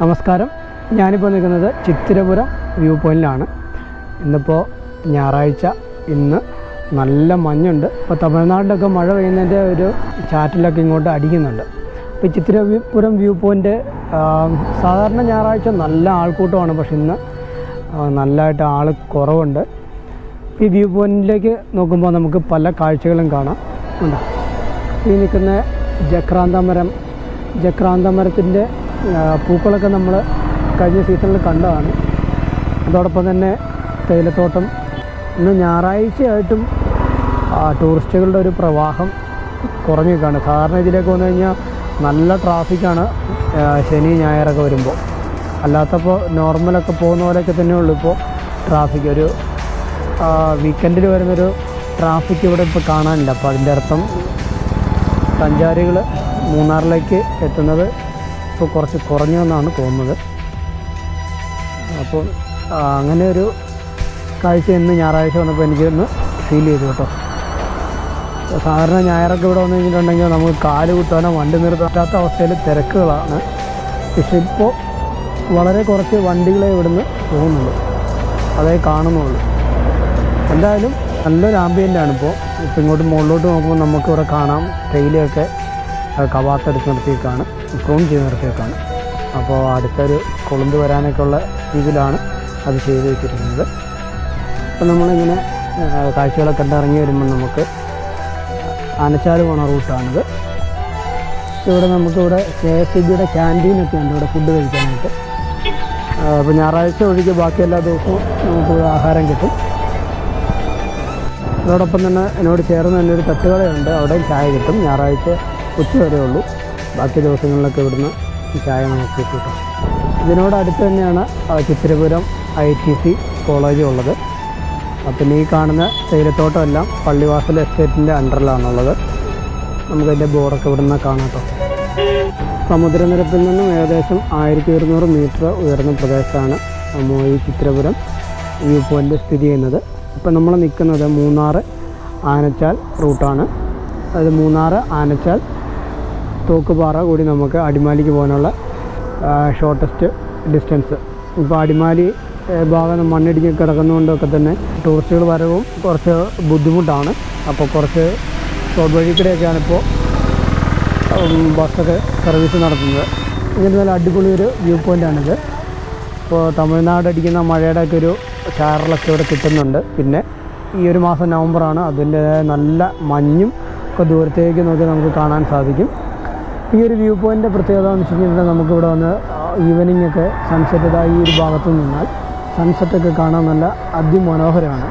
നമസ്കാരം. ഞാനിപ്പോൾ നിൽക്കുന്നത് ചിത്തിരപുരം വ്യൂ പോയിന്റിലാണ്. ഇന്നിപ്പോൾ ഞായറാഴ്ച. ഇന്ന് നല്ല മഞ്ഞുണ്ട്. ഇപ്പോൾ തമിഴ്നാട്ടിലൊക്കെ മഴ പെയ്യുന്നതിന്റെ ഒരു ചാറ്റിലൊക്കെ ഇങ്ങോട്ട് അടിക്കുന്നുണ്ട്. ഇപ്പോൾ ചിത്തിരപുരം വ്യൂ പോയിന്റ് സാധാരണ ഞായറാഴ്ച നല്ല ആൾക്കൂട്ടമാണ്. പക്ഷെ ഇന്ന് നല്ലതായിട്ട് ആൾ കുറവുണ്ട്. ഈ വ്യൂ പോയിന്റിലേക്ക് നോക്കുമ്പോൾ നമുക്ക് പല കാഴ്ചകളും കാണാം. ഉണ്ടോ ഈ നിൽക്കുന്ന ജക്രാന്തമരം ജക്രാന്തമരത്തിന്റെ പൂക്കളൊക്കെ നമ്മൾ കഴിഞ്ഞ സീസണിൽ കണ്ടതാണ്. അതോടൊപ്പം തന്നെ തേയിലത്തോട്ടം. ഇന്ന് ഞായറാഴ്ചയായിട്ടും ടൂറിസ്റ്റുകളുടെ ഒരു പ്രവാഹം കുറഞ്ഞു നിൽക്കുകയാണ് സാധാരണ ഇതിലേക്ക് വന്നു കഴിഞ്ഞാൽ നല്ല ട്രാഫിക്കാണ് ശനി ഞായറൊക്കെ വരുമ്പോൾ അല്ലാത്തപ്പോൾ നോർമലൊക്കെ പോകുന്ന പോലെയൊക്കെ തന്നെ ഉള്ളൂ ഇപ്പോൾ ട്രാഫിക് ഒരു വീക്കെൻഡിൽ വരുന്നൊരു ട്രാഫിക് ഇവിടെ ഇപ്പോൾ കാണാനില്ല. അപ്പോൾ അതിന്റെ അർത്ഥം സഞ്ചാരികൾ മൂന്നാറിലേക്ക് എത്തുന്നത് ഇപ്പോൾ കുറച്ച് കുറഞ്ഞു എന്നാണ് തോന്നുന്നത്. അപ്പോൾ അങ്ങനെ ഒരു കാഴ്ച ഇന്ന് ഞായറാഴ്ച വന്നപ്പോൾ എനിക്കൊന്ന് ഫീൽ ചെയ്തു കേട്ടോ. സാധാരണ ഞായറൊക്കെ ഇവിടെ വന്നു കഴിഞ്ഞിട്ടുണ്ടെങ്കിൽ നമുക്ക് കാൽ കുത്താനോ വണ്ടി നിർത്താത്ത അവസ്ഥയിൽ തിരക്കുകളാണ്. പക്ഷെ ഇപ്പോൾ വളരെ കുറച്ച് വണ്ടികളെ ഇവിടുന്ന് പോകുന്നുള്ളൂ. അതേ കാണുന്നുള്ളൂ. എന്തായാലും നല്ലൊരു ആംബിയന്റാണ് ഇപ്പോൾ ഇപ്പോൾ ഇങ്ങോട്ട് മുകളിലോട്ട് നോക്കുമ്പോൾ നമുക്ക് ഇവിടെ കാണാം തേയിലയൊക്കെ കവാത്തെടുത്ത് നിർത്തിയേക്കാണ്. പ്രൂൺ ചെയ്ത് നിർത്തിയേക്കാണ്. അപ്പോൾ അടുത്തൊരു കൊളുന്ത് വരാനൊക്കെ ഉള്ള രീതിയിലാണ് അത് ചെയ്ത് വെച്ചിരിക്കുന്നത്. അപ്പോൾ നമ്മളിങ്ങനെ കാഴ്ചകളൊക്കെ കണ്ടിറങ്ങി വരുമ്പോൾ നമുക്ക് അനച്ചാൽ പോണ റൂട്ടാണിത്. ഇവിടെ നമുക്കിവിടെ കെ എസ് സി ബിയുടെ ക്യാന്റീനൊക്കെ ഉണ്ട് ഇവിടെ ഫുഡ് കഴിക്കാനായിട്ട്. അപ്പോൾ ഞായറാഴ്ച ഒഴികെ ബാക്കി എല്ലാ ദിവസവും നമുക്ക് ആഹാരം കിട്ടും. അതോടൊപ്പം തന്നെ എന്നോട് ചേർന്ന് തന്നെ ഒരു തട്ടുകടയുണ്ട്. അവിടെയും ചായ കിട്ടും. ഞായറാഴ്ച ഉച്ച വരെ ഉള്ളൂ. ബാക്കി ദിവസങ്ങളിലൊക്കെ ഇവിടുന്ന് ചായ നമുക്ക് കിട്ടും. ഇതിനോടടുത്ത് തന്നെയാണ് Chithirapuram I T C college ഉള്ളത്. അപ്പം ഈ കാണുന്ന തേയിലത്തോട്ടമെല്ലാം പള്ളിവാസൽ എസ്റ്റേറ്റിന്റെ അണ്ടറിലാണുള്ളത്. നമുക്കതിന്റെ ബോർഡൊക്കെ ഇവിടുന്ന് കാണാം കേട്ടോ. സമുദ്രനിരപ്പിൽ നിന്നും ഏകദേശം ആയിരത്തി ഒരുന്നൂറ് മീറ്റർ ഉയർന്ന പ്രദേശമാണ് ഈ ചിത്രപുരം വ്യൂ പോയിന്റ് സ്ഥിതി ചെയ്യുന്നത്. ഇപ്പം നമ്മൾ നിൽക്കുന്നത് മൂന്നാർ ആനച്ചാൽ റൂട്ടാണ്. അതായത് മൂന്നാർ ആനച്ചാൽ തോക്കുപാറ കൂടി നമുക്ക് അടിമാലിക്ക് പോകാനുള്ള ഷോർട്ടസ്റ്റ് ഡിസ്റ്റൻസ് ഇപ്പോൾ അടിമാലി ഭാഗം മണ്ണിടിഞ്ഞ് കിടക്കുന്നതുകൊണ്ടൊക്കെ തന്നെ ടൂറിസ്റ്റുകൾ വരവും കുറച്ച് ബുദ്ധിമുട്ടാണ്. അപ്പോൾ കുറച്ച് റോഡ് കൂടെയൊക്കെയാണ് ഇപ്പോൾ ബസ്സൊക്കെ സർവീസ് നടത്തുന്നത്. ഇങ്ങനെ നല്ല അടിപൊളി ഒരു വ്യൂ പോയിന്റാണിത് ഇപ്പോൾ തമിഴ്നാട് അടിക്കുന്ന മഴയുടെ ഒക്കെ ഒരു ചാറലൊക്കെ ഇവിടെ കിട്ടുന്നുണ്ട്. പിന്നെ ഈ ഒരു മാസം നവംബറാണ് അതിന്റെതായ നല്ല മഞ്ഞും ഒക്കെ ദൂരത്തേക്ക് നോക്കി നമുക്ക് കാണാൻ സാധിക്കും. ഈ ഒരു വ്യൂ പോയിന്റെ പ്രത്യേകത എന്ന് വെച്ചിട്ടുണ്ടെങ്കിൽ നമുക്കിവിടെ വന്ന് ഈവനിങ് ഒക്കെ സൺസെറ്റ് ഈ ഒരു ഭാഗത്തു നിന്നാൽ സൺസെറ്റൊക്കെ കാണാൻ നല്ല അതിമനോഹരമാണ്.